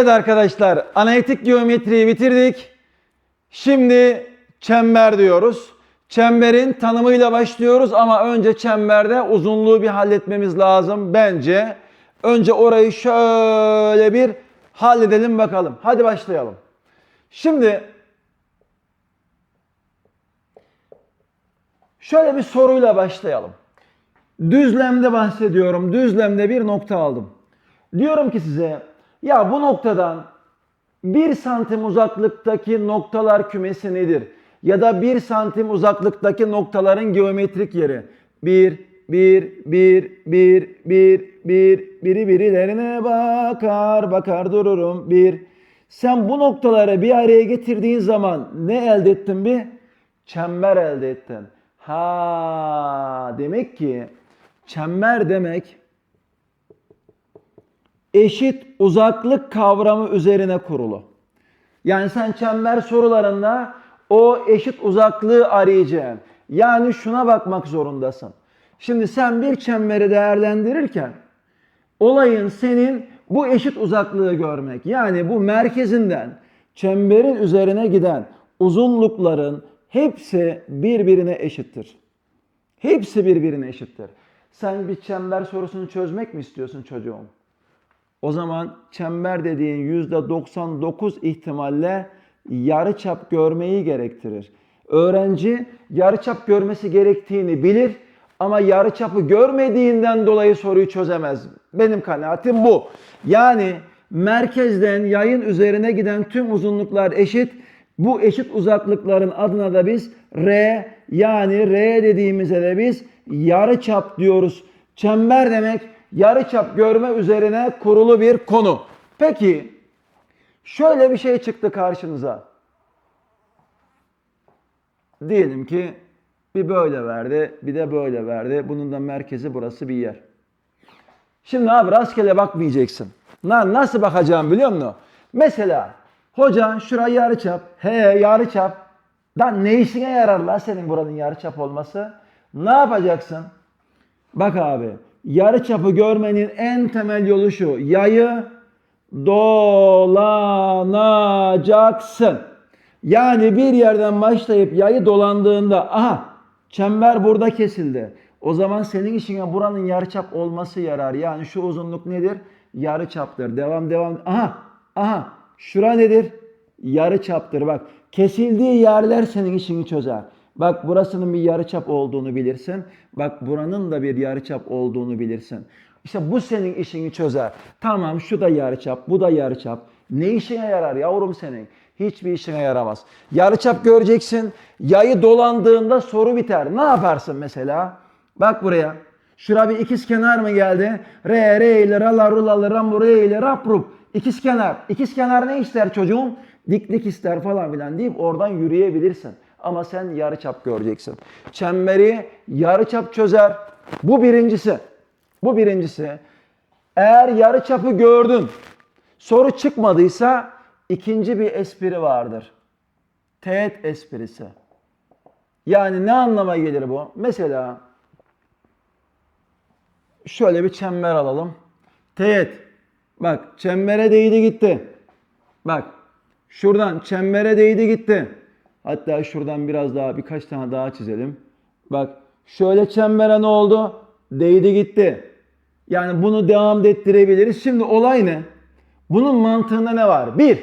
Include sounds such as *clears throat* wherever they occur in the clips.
Evet arkadaşlar, analitik geometriyi bitirdik. Şimdi çember diyoruz. Çemberin tanımıyla başlıyoruz ama önce çemberde uzunluğu bir halletmemiz lazım bence. Önce orayı şöyle bir halledelim bakalım. Hadi başlayalım. Şimdi şöyle bir soruyla başlayalım. Düzlemde bahsediyorum. Düzlemde bir nokta aldım. Diyorum ki size ya bu noktadan 1 santim uzaklıktaki noktalar kümesi nedir? Ya da 1 santim uzaklıktaki noktaların geometrik yeri. 1, 1, 1, 1, 1, 1, biri birilerine bakar, bakar dururum. 1. Sen bu noktaları bir araya getirdiğin zaman ne elde ettin bir? Çember elde ettin. Ha demek ki çember demek eşit uzaklık kavramı üzerine kurulu. Yani sen çember sorularında o eşit uzaklığı arayacaksın. Yani şuna bakmak zorundasın. Şimdi sen bir çemberi değerlendirirken olayın senin bu eşit uzaklığı görmek. Yani bu merkezinden çemberin üzerine giden uzunlukların hepsi birbirine eşittir. Hepsi birbirine eşittir. Sen bir çember sorusunu çözmek mi istiyorsun çocuğum? O zaman çember dediğin %99 ihtimalle yarıçap görmeyi gerektirir. Öğrenci yarıçap görmesi gerektiğini bilir ama yarıçapı görmediğinden dolayı soruyu çözemez. Benim kanaatim bu. Yani merkezden yayın üzerine giden tüm uzunluklar eşit. Bu eşit uzaklıkların adına da biz R yani R dediğimize de biz yarıçap diyoruz. Çember demek yarıçap görme üzerine kurulu bir konu. Peki şöyle bir şey çıktı karşınıza. Diyelim ki bir böyle verdi, bir de böyle verdi. Bunun da merkezi burası bir yer. Şimdi abi rastgele bakmayacaksın. Na, nasıl bakacağım biliyor musun? Mesela hoca şurayı yarıçap. He yarıçap. Lan ne işine yarar la senin buranın yarıçap olması? Ne yapacaksın? Bak abi yarıçapı görmenin en temel yolu şu. Yayı dolanacaksın. Yani bir yerden başlayıp yayı dolandığında aha çember burada kesildi. O zaman senin işine buranın yarıçap olması yarar. Yani şu uzunluk nedir? Yarıçaptır. Devam devam. Aha aha şura nedir? Yarıçaptır. Bak kesildiği yerler senin işini çözer. Bak burasının bir yarıçap olduğunu bilirsin. Bak buranın da bir yarıçap olduğunu bilirsin. İşte bu senin işini çözer. Tamam şu da yarıçap, bu da yarıçap. Ne işine yarar yavrum senin? Hiçbir işine yaramaz. Yarıçap göreceksin. Yayı dolandığında soru biter. Ne yaparsın mesela? Bak buraya. Şura bir ikiz kenar mı geldi? Re, re ile, rala, rulalı, ramu, re ile, rap, rup. İkiz kenar. İkiz kenar ne ister çocuğum? Diklik ister falan filan deyip oradan yürüyebilirsin. Ama sen yarıçap göreceksin. Çemberi yarıçap çözer. Bu birincisi. Bu birincisi. Eğer yarıçapı gördün, soru çıkmadıysa ikinci bir espri vardır. Teğet esprisi. Yani ne anlama gelir bu? Mesela şöyle bir çember alalım. Teğet. Bak çembere değdi gitti. Bak şuradan çembere değdi gitti. Hatta şuradan biraz daha birkaç tane daha çizelim. Bak şöyle çembere ne oldu? Değdi gitti. Yani bunu devam ettirebiliriz. Şimdi olay ne? Bunun mantığında ne var? Bir,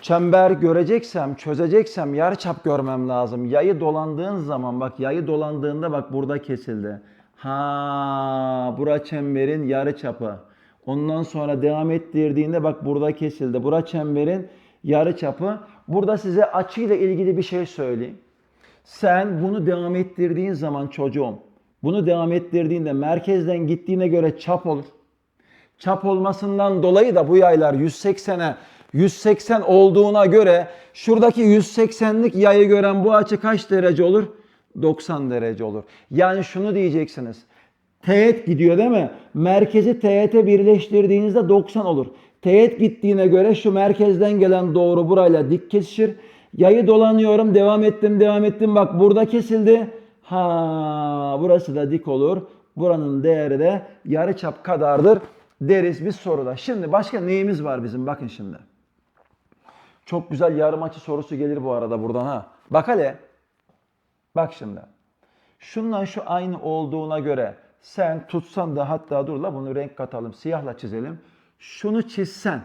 çember göreceksem, çözeceksem yarıçap görmem lazım. Yayı dolandığın zaman bak yayı dolandığında bak burada kesildi. Ha, bura çemberin yarıçapı. Ondan sonra devam ettirdiğinde bak burada kesildi. Bura çemberin yarıçapı. Burada size açıyla ilgili bir şey söyleyeyim. Sen bunu devam ettirdiğin zaman çocuğum, bunu devam ettirdiğinde merkezden gittiğine göre çap olur. Çap olmasından dolayı da bu yaylar 180'e 180 olduğuna göre şuradaki 180'lik yayı gören bu açı kaç derece olur? 90 derece olur. Yani şunu diyeceksiniz. Teğet gidiyor değil mi? Merkezi teğete birleştirdiğinizde 90 olur. Teğet gittiğine göre şu merkezden gelen doğru burayla dik kesişir. Yayı dolanıyorum, devam ettim, devam ettim. Bak burada kesildi. Ha, burası da dik olur. Buranın değeri de yarıçap kadardır. deriz biz soruda. Şimdi başka neyimiz var bizim? Bakın şimdi. Çok güzel yarım açı sorusu gelir bu arada buradan ha. Bak hele. Bak şimdi. Şundan şu aynı olduğuna göre sen tutsan da hatta dur la bunu renk katalım siyahla çizelim. Şunu çizsen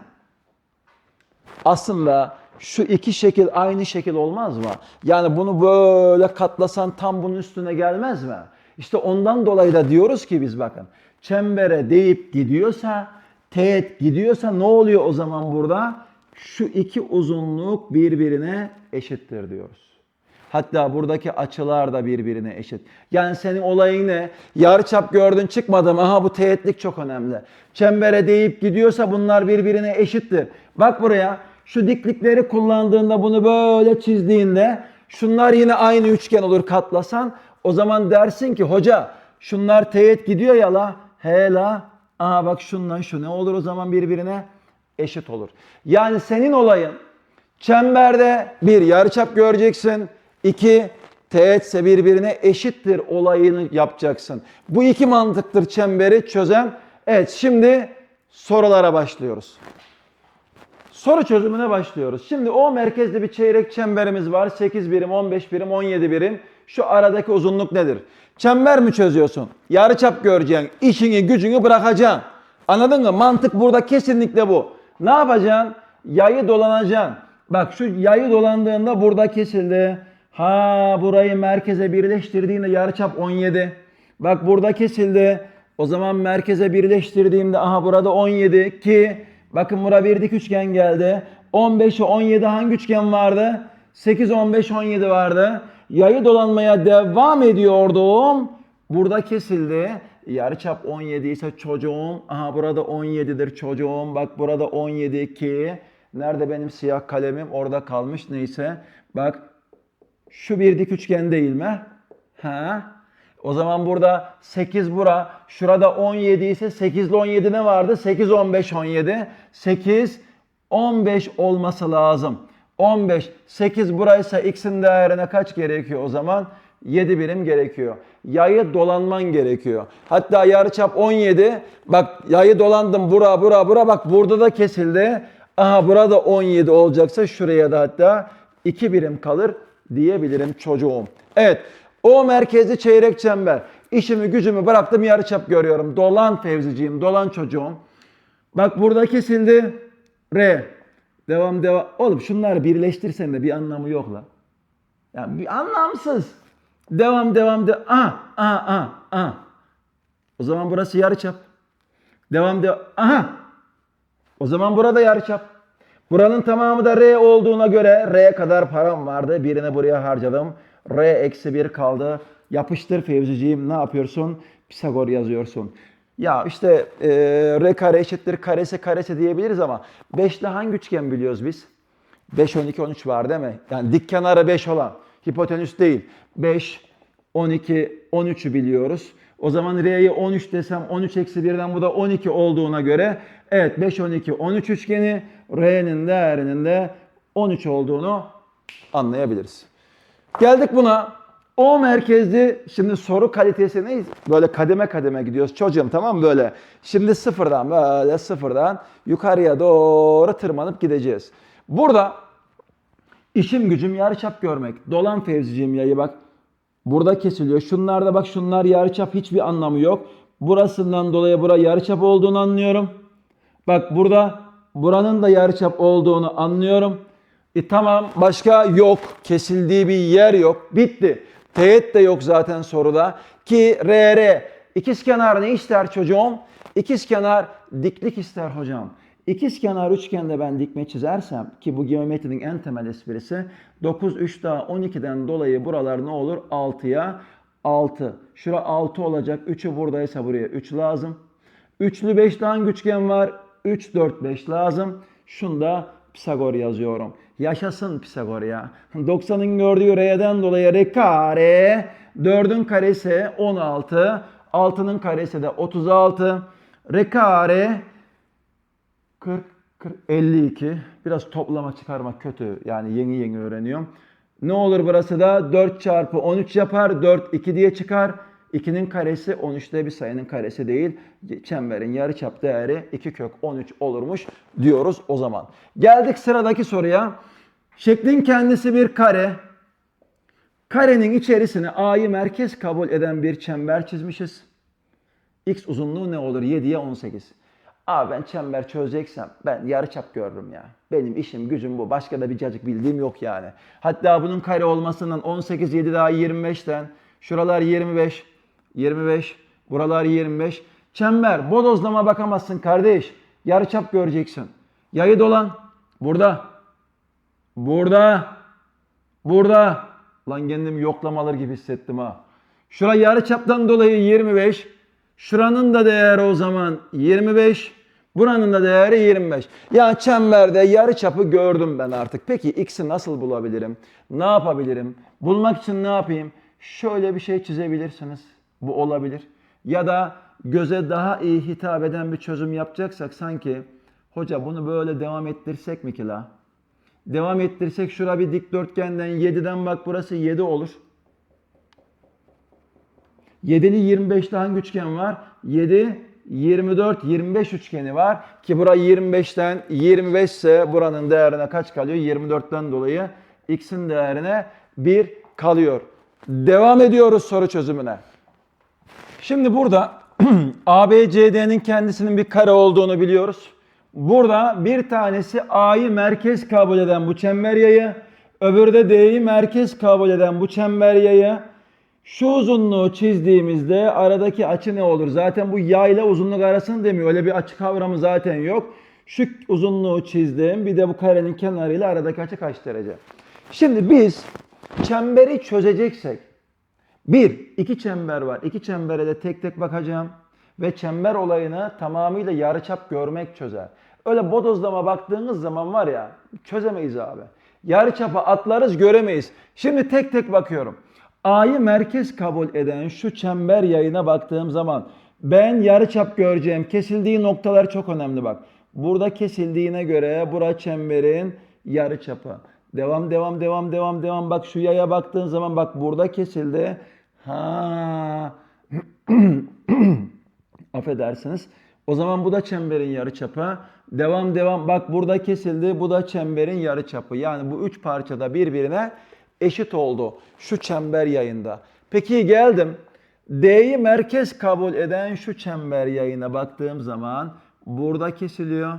aslında şu iki şekil aynı şekil olmaz mı? Yani bunu böyle katlasan tam bunun üstüne gelmez mi? İşte ondan dolayı da diyoruz ki biz bakın çembere deyip gidiyorsa teğet gidiyorsa ne oluyor o zaman burada? Şu iki uzunluk birbirine eşittir diyoruz. Hatta buradaki açılar da birbirine eşit. Yani senin olayın ne? Yarıçap gördün çıkmadım. Aha bu teğetlik çok önemli. Çembere deyip gidiyorsa bunlar birbirine eşittir. Bak buraya. Şu diklikleri kullandığında bunu böyle çizdiğinde şunlar yine aynı üçgen olur katlasan. O zaman dersin ki hoca şunlar teğet gidiyor ya la. He la. Aha bak şundan şu ne olur o zaman birbirine eşit olur. Yani senin olayın Çemberde bir yarıçap göreceksin. İki teğetse birbirine eşittir olayını yapacaksın. Bu iki mantıktır çemberi çözen. Evet şimdi sorulara başlıyoruz. Soru çözümüne başlıyoruz. Şimdi o merkezli bir çeyrek çemberimiz var. 8 birim, 15 birim, 17 birim. Şu aradaki uzunluk nedir? Çember mi çözüyorsun? Yarıçap göreceksin. İşini gücünü bırakacaksın. Anladın mı? Mantık burada kesinlikle bu. Ne yapacaksın? Yayı dolanacaksın. Bak şu yayı dolandığında burada kesildi. Ha burayı merkeze birleştirdiğinde yarıçap 17. Bak burada kesildi. O zaman merkeze birleştirdiğimde aha burada 17 ki bakın bura bir dik üçgen geldi. 15'e 17 hangi üçgen vardı? 8, 15, 17 vardı. Yayı dolanmaya devam ediyordum. Burada kesildi. Yarıçap 17 ise çocuğum. Aha burada 17'dir çocuğum. Bak burada 17 ki. Nerede benim siyah kalemim? Orada kalmış neyse. Bak şu bir dik üçgen değil mi? Ha? O zaman burada 8 bura. Şurada 17 ise 8 ile 17 ne vardı? 8, 15, 17. 8, 15 olması lazım. 15, 8 buraysa x'in değerine kaç gerekiyor o zaman? 7 birim gerekiyor. Yayı dolanman gerekiyor. Hatta yarıçap 17. Bak yayı dolandım bura bura bura bak burada da kesildi. Aha burada 17 olacaksa şuraya da hatta 2 birim kalır diyebilirim çocuğum. Evet o merkezli çeyrek çember. İşimi gücümü bıraktım yarıçap görüyorum. Dolan Fevziciğim, dolan çocuğum. Bak burada kesildi. R. Devam devam. Oğlum şunları birleştirsen de bir anlamı yok la. Yani bir anlamsız. Devam devam de. Aha aha aha aha. O zaman burası yarıçap. Devam devam. Aha. O zaman burada yarıçap. Buranın tamamı da R olduğuna göre R'ye kadar param vardı. Birini buraya harcadım. R eksi 1 kaldı. Yapıştır Fevziciğim ne yapıyorsun? Pisagor yazıyorsun. Ya işte e, R kare eşittir karesi karesi diyebiliriz ama 5'li hangi üçgen biliyoruz biz? 5, 12, 13 var değil mi? Yani dik kenarı 5 olan. Hipotenüs değil. 5, 12, 13'ü biliyoruz. O zaman R'yi 13 desem 13 eksi 1'den bu da 12 olduğuna göre evet 5, 12, 13 üçgeni R'nin değerinin de 13 olduğunu anlayabiliriz. Geldik buna. O merkezli şimdi soru kalitesi ne? Böyle kademe kademe gidiyoruz çocuğum tamam mı böyle. Şimdi sıfırdan böyle sıfırdan yukarıya doğru tırmanıp gideceğiz. Burada işim gücüm yarıçap görmek. Dolan Fevziciğim yayı bak. Burada kesiliyor. Şunlarda bak şunlar yarıçap hiçbir anlamı yok. Burasından dolayı bura yarıçap olduğunu anlıyorum. Bak burada buranın da yarıçap olduğunu anlıyorum. E tamam başka yok. Kesildiği bir yer yok. Bitti. Teğet de yok zaten soruda. Ki RR. İkizkenar ne ister çocuğum? İkizkenar diklik ister hocam. İkizkenar üçgende ben dikme çizersem ki bu geometrinin en temel esprisi 9, 3 daha 12'den dolayı buralar ne olur? 6'ya 6. Şura 6 olacak. 3'ü buradaysa buraya 3 lazım. Üçlü 5'li hangi üçgen var? 3, 4, 5 lazım. Şunda Pisagor yazıyorum. Yaşasın Pisagor ya. 90'ın gördüğü R'den dolayı R kare. 4'ün karesi 16. 6'nın karesi de 36. R kare 40, 40, 52. Biraz toplama çıkarmak kötü. Yani yeni yeni öğreniyorum. Ne olur burası da 4 çarpı 13 yapar. 4, 2 diye çıkar. 2'nin karesi 13'te bir sayının karesi değil. Çemberin yarıçap değeri 2 kök 13 olurmuş diyoruz o zaman. Geldik sıradaki soruya. Şeklin kendisi bir kare. Karenin içerisine A'yı merkez kabul eden bir çember çizmişiz. X uzunluğu ne olur? 7'ye 18. Abi ben çember çözeceksem ben yarıçap görürüm ya. Benim işim gücüm bu. Başka da bir cacık bildiğim yok yani. Hatta bunun kare olmasından 18, 7 daha 25'ten. Şuralar 25, 25, buralar 25. Çember, bodozlama bakamazsın kardeş. Yarıçap göreceksin. Yayı dolan. Burada. Burada. Burada. Lan kendimi yoklamalar gibi hissettim ha. Şura yarı çaptan dolayı 25. Şuranın da değeri o zaman 25. Buranın da değeri 25. Ya çemberde yarı çapı gördüm ben artık. Peki x'i nasıl bulabilirim? Ne yapabilirim? Bulmak için ne yapayım? Şöyle bir şey çizebilirsiniz. Bu olabilir. Ya da göze daha iyi hitap eden bir çözüm yapacaksak sanki hoca bunu böyle devam ettirsek mi ki la? Devam ettirsek şura bir dikdörtgenden 7'den bak burası 7 olur. 7'li 25'te hangi üçgen var? 7, 24, 25 üçgeni var. Ki bura 25'ten 25 ise buranın değerine kaç kalıyor? 24'ten dolayı x'in değerine 1 kalıyor. Devam ediyoruz soru çözümüne. Şimdi burada *clears throat* ABCD'nin kendisinin bir kare olduğunu biliyoruz. Burada bir tanesi A'yı merkez kabul eden bu çember yayı, öbürü de D'yi merkez kabul eden bu çember yayı. Şu uzunluğu çizdiğimizde aradaki açı ne olur? Zaten bu yay ile uzunluk arasını demiyor. Öyle bir açı kavramı zaten yok. Şu uzunluğu çizdim. Bir de bu karenin kenarıyla aradaki açı kaç derece? Şimdi biz çemberi çözeceksek bir, iki çember var. İki çembere de tek tek bakacağım. Ve çember olayını tamamıyla yarıçap görmek çözer. Öyle bodozlama baktığınız zaman var ya çözemeyiz abi. Yarıçapa atlarız göremeyiz. Şimdi tek tek bakıyorum. A'yı merkez kabul eden şu çember yayına baktığım zaman ben yarıçap göreceğim. Kesildiği noktalar çok önemli bak. Burada kesildiğine göre bura çemberin yarıçapı. Devam devam devam devam devam bak şu yaya baktığın zaman bak burada kesildi. Ha. *clears throat* Affedersiniz. O zaman bu da çemberin yarıçapı. Devam devam bak burada kesildi. Bu da çemberin yarıçapı. Yani bu üç parçada birbirine eşit oldu şu çember yayında. Peki geldim. D'yi merkez kabul eden şu çember yayına baktığım zaman burada kesiliyor.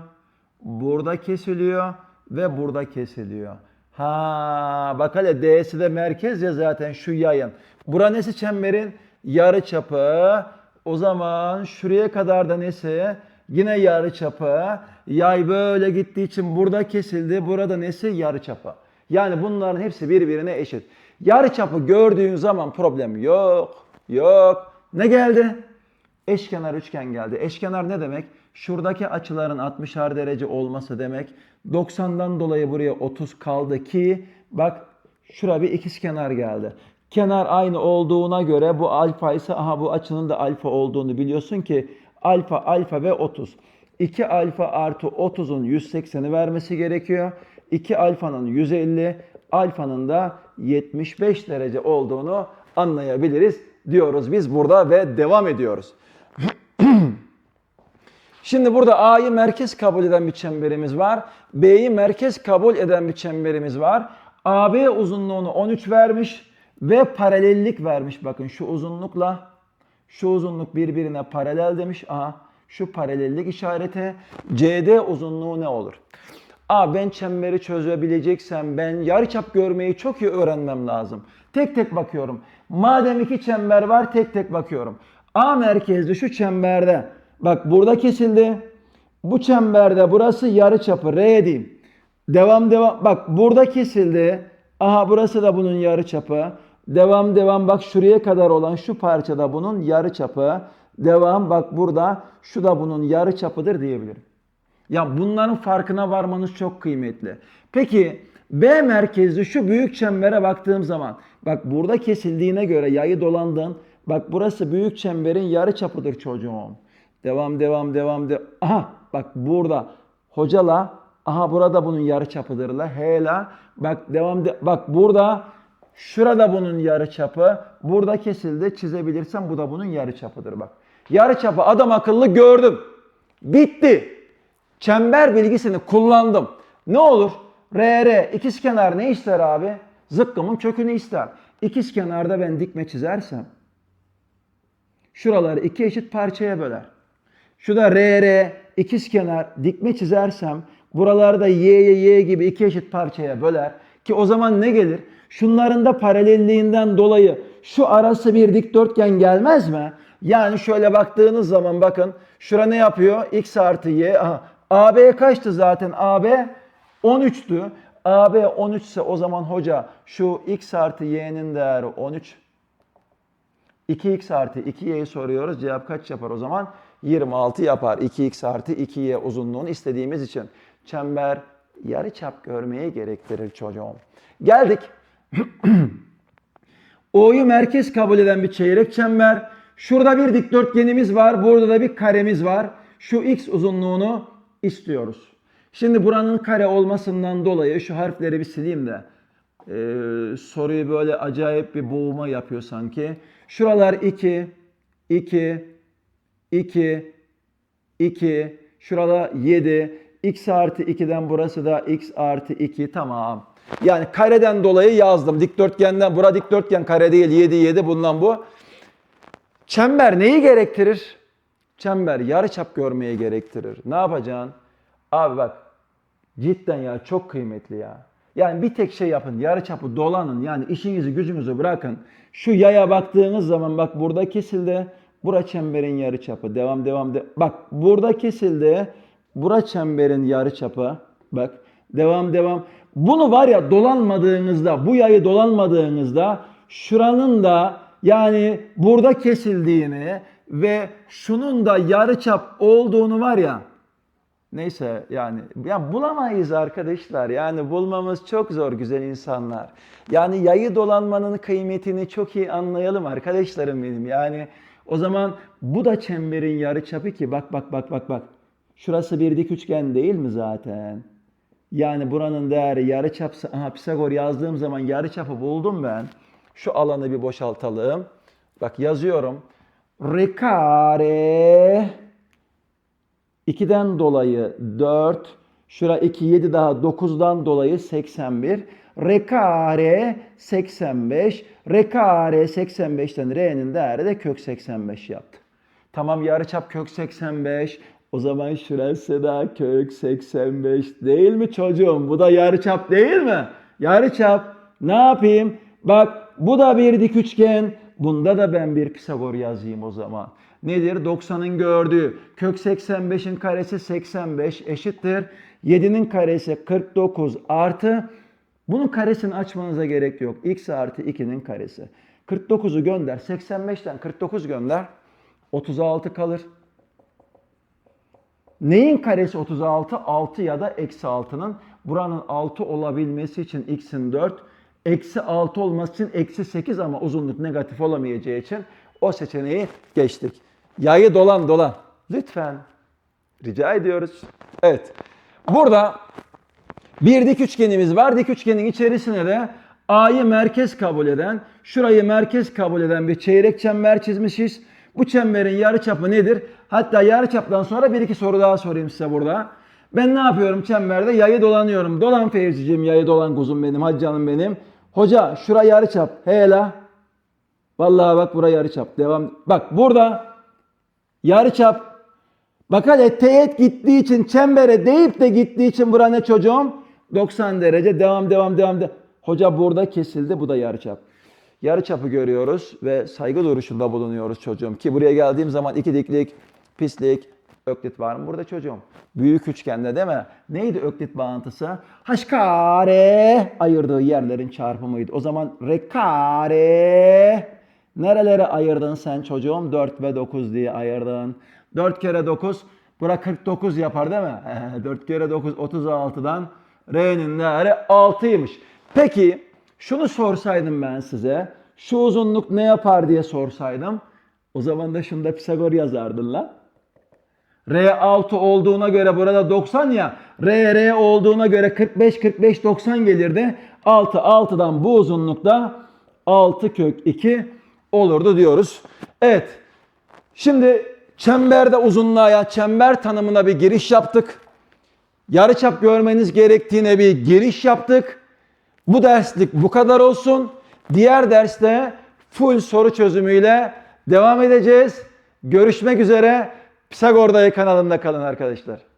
Burada kesiliyor ve burada kesiliyor. Ha bak hele D'si de merkez ya zaten şu yayın. Bura nesi çemberin? Yarı çapı. O zaman şuraya kadar da nesi? Yine yarı çapı. Yay böyle gittiği için burada kesildi. Burada nesi? Yarı çapı. Yani bunların hepsi birbirine eşit. Yarı çapı gördüğün zaman problem yok. Yok. Ne geldi? Eşkenar üçgen geldi. Eşkenar ne demek? Şuradaki açıların 60'ar derece olması demek. 90'dan dolayı buraya 30 kaldı ki bak şura bir ikizkenar geldi. Kenar aynı olduğuna göre bu alfa ise aha bu açının da alfa olduğunu biliyorsun ki alfa alfa ve 30. 2 alfa artı 30'un 180'i vermesi gerekiyor. 2 alfanın 150, alfanın da 75 derece olduğunu anlayabiliriz diyoruz biz burada ve devam ediyoruz. Şimdi burada A'yı merkez kabul eden bir çemberimiz var. B'yi merkez kabul eden bir çemberimiz var. AB uzunluğunu 13 vermiş ve paralellik vermiş. Bakın şu uzunlukla şu uzunluk birbirine paralel demiş. Aha şu paralellik işareti. CD uzunluğu ne olur? Aa ben çemberi çözebileceksem ben yarıçap görmeyi çok iyi öğrenmem lazım. Tek tek bakıyorum. Madem iki çember var tek tek bakıyorum. A merkezli şu çemberde bak burada kesildi. Bu çemberde burası yarıçapı R diyeyim. Devam devam bak burada kesildi. Aha burası da bunun yarıçapı. Devam devam bak şuraya kadar olan şu parçada bunun yarıçapı. Devam bak burada şu da bunun yarıçapıdır diyebilirim. Ya bunların farkına varmanız çok kıymetli. Peki B merkezli şu büyük çembere baktığım zaman bak burada kesildiğine göre yayı dolandın. Bak burası büyük çemberin yarı çapıdır çocuğum. Devam devam devam de. Aha bak burada hocala aha burada bunun yarı çapıdırla. Hela bak devam de. Bak burada Şurada bunun yarıçapı. Burada kesildi. Çizebilirsem bu da bunun yarıçapıdır bak. Yarıçapı adam akıllı gördüm. Bitti. Çember bilgisini kullandım. Ne olur? RR ikizkenar ne ister abi? Zıkkımın kökünü ister. İkizkenarda ben dikme çizersem şuraları iki eşit parçaya böler. Şu da RR ikizkenar dikme çizersem buralarda Y'ye Y gibi iki eşit parçaya böler. Ki o zaman ne gelir? Şunların da paralelliğinden dolayı şu arası bir dikdörtgen gelmez mi? Yani şöyle baktığınız zaman bakın şura ne yapıyor? X artı Y. Aha, AB kaçtı zaten? AB 13'tü. AB 13 ise o zaman hoca şu X artı Y'nin değeri 13. 2x artı 2y'yi soruyoruz. Cevap kaç yapar o zaman? 26 yapar. 2x artı 2y uzunluğunu istediğimiz için. Çember yarıçap görmeyi gerektirir çocuğum. Geldik. *clears throat* O'yu merkez kabul eden bir çeyrek çember. Şurada bir dikdörtgenimiz var. Burada da bir karemiz var. Şu x uzunluğunu istiyoruz. Şimdi buranın kare olmasından dolayı şu harfleri bir sileyim de ee, soruyu böyle acayip bir boğuma yapıyor sanki. Şuralar 2, 2, 2, 2, şurada 7, x artı 2'den burası da x artı 2 tamam. Yani kareden dolayı yazdım. Dikdörtgenden, bura dikdörtgen kare değil 7, 7 bundan bu. Çember neyi gerektirir? Çember yarıçap görmeyi gerektirir. Ne yapacaksın? Abi bak cidden ya çok kıymetli ya. Yani bir tek şey yapın. Yarıçapı dolanın. Yani işinizi gücünüzü bırakın. Şu yaya baktığınız zaman bak burada kesildi. Bura çemberin yarıçapı. Devam devam. De bak burada kesildi. Bura çemberin yarıçapı. Bak devam devam. Bunu var ya dolanmadığınızda, bu yayı dolanmadığınızda şuranın da yani burada kesildiğini ve şunun da yarıçap olduğunu var ya Neyse yani ya bulamayız arkadaşlar. Yani bulmamız çok zor güzel insanlar. Yani yayı dolanmanın kıymetini çok iyi anlayalım arkadaşlarım benim. Yani o zaman bu da çemberin yarıçapı ki bak bak bak bak bak. Şurası bir dik üçgen değil mi zaten? Yani buranın değeri yarıçapsa aha Pisagor yazdığım zaman yarıçapı buldum ben. Şu alanı bir boşaltalım. Bak yazıyorum. R kare 2'den dolayı 4, şura 2, 7 daha 9'dan dolayı 81. R kare 85. R kare 85'ten R'nin değeri de kök 85 yaptı. Tamam yarıçap kök 85. O zaman şurası da kök 85 değil mi çocuğum? Bu da yarıçap değil mi? Yarıçap. Ne yapayım? Bak bu da bir dik üçgen. Bunda da ben bir Pisagor yazayım o zaman. Nedir? 90'ın gördüğü kök 85'in karesi 85 eşittir. 7'nin karesi 49 artı bunun karesini açmanıza gerek yok. x artı 2'nin karesi. 49'u gönder. 85'ten 49 gönder. 36 kalır. Neyin karesi 36? 6 ya da eksi 6'nın. Buranın 6 olabilmesi için x'in 4. Eksi 6 olması için eksi 8 ama uzunluk negatif olamayacağı için o seçeneği geçtik. Yayı dolan dolan. Lütfen. Rica ediyoruz. Evet. Burada bir dik üçgenimiz var. Dik üçgenin içerisine de A'yı merkez kabul eden, şurayı merkez kabul eden bir çeyrek çember çizmişiz. Bu çemberin yarıçapı nedir? Hatta yarıçaptan sonra bir iki soru daha sorayım size burada. Ben ne yapıyorum çemberde? Yayı dolanıyorum. Dolan Fevziciğim, yayı dolan kuzum benim, hadi canım benim. Hoca şura yarıçap. Hela. Vallahi bak bura yarıçap. Devam. Bak burada yarıçap. Bak hadi teğet gittiği için çembere deyip de gittiği için bura ne çocuğum? 90 derece. Devam devam devam. De. Hoca burada kesildi. Bu da yarıçap. Yarıçapı görüyoruz ve saygı duruşunda bulunuyoruz çocuğum. Ki buraya geldiğim zaman iki diklik, pislik, öklit var mı burada çocuğum? Büyük üçgende değil mi? Neydi öklit bağıntısı? H kare ayırdığı yerlerin çarpımıydı. O zaman R kare nerelere ayırdın sen çocuğum? 4 ve 9 diye ayırdın. 4 kere 9 bura 49 yapar değil mi? *laughs* 4 kere 9 36'dan R'nin değeri 6'ymış. Peki şunu sorsaydım ben size. Şu uzunluk ne yapar diye sorsaydım. O zaman da şunda Pisagor yazardın lan. R6 olduğuna göre burada 90 ya. R R olduğuna göre 45 45 90 gelirdi. 6 6'dan bu uzunlukta 6 kök 2 olurdu diyoruz. Evet. Şimdi çemberde uzunluğa ya çember tanımına bir giriş yaptık. Yarıçap görmeniz gerektiğine bir giriş yaptık. Bu derslik bu kadar olsun. Diğer derste full soru çözümüyle devam edeceğiz. Görüşmek üzere. Pisagor Dayı kanalında kalın arkadaşlar.